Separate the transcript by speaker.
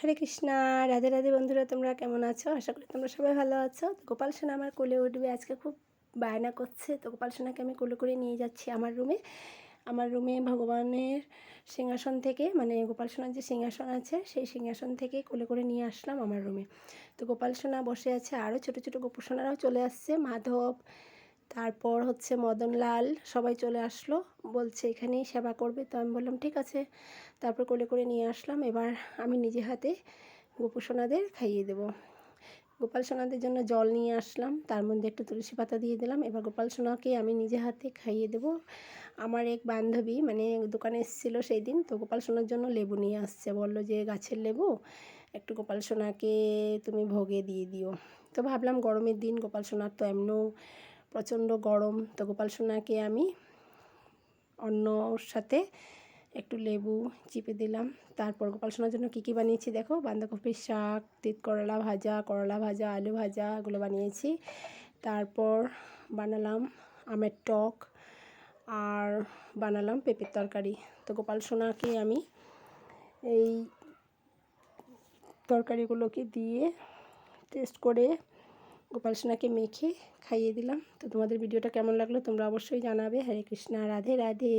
Speaker 1: হরে কৃষ্ণা, রাধে রাধে বন্ধুরা, তোমরা কেমন আছো? আশা করি তোমরা সবাই ভালো আছো। তো গোপাল সোনা আমার কোলে উঠবে, আজকে খুব বায়না করছে। তো গোপাল সোনাকে আমি কোলে করে নিয়ে যাচ্ছি আমার রুমে। আমার রুমে ভগবানের সিংহাসন থেকে মানে গোপাল সোনার যে সিংহাসন আছে, সেই সিংহাসন থেকে কোলে করে নিয়ে আসলাম আমার রুমে। তো গোপাল সোনা বসে আছে, আরও ছোটো ছোটো গোপাল সোনারাও চলে আসছে, মাধব তারপর হচ্ছে মদনলাল সবাই চলে আসলো, বলছে, এখানেই সেবা করবে। তো আমি বললাম, ঠিক আছে। তারপর কোলে করে নিয়ে আসলাম। এবার আমি নিজে হাতে গোপুসোনাদের খাইয়ে দেবো। গোপাল সোনাদের জন্য জল নিয়ে আসলাম, তার মধ্যে একটু তুলসী পাতা দিয়ে দিলাম। এবার গোপাল সোনাকে আমি নিজে হাতে খাইয়ে দেব। আমার এক বান্ধবী মানে দোকানে এসেছিল সেই দিন তো গোপাল সোনার জন্য লেবু নিয়ে আসছে। বলল যে, গাছের লেবু, একটু গোপাল সোনাকে তুমি ভোগে দিয়ে দিও। তো ভাবলাম, গরমের দিন গোপাল সোনার তো এমনও প্রচণ্ড গরম। তো গোপাল সোনাকে আমি অন্যর সাথে একটু লেবু চিপে দিলাম। তারপর গোপাল সোনার জন্য কী কী বানিয়েছি দেখো? বাঁধাকপির শাক, তিত করলা ভাজা করলা ভাজা, আলু ভাজা, এগুলো বানিয়েছি। তারপর বানালাম আমের টক আর বানালাম পেঁপের তরকারি। তো গোপাল সোনাকে আমি এই তরকারিগুলোকে দিয়ে টেস্ট করে গোপাল সোনাকে মেখে খাইয়ে দিলাম। তো তোমাদের ভিডিওটা কেমন লাগল তোমরা অবশ্যই জানাবে। হরে কৃষ্ণা, রাধে রাধে।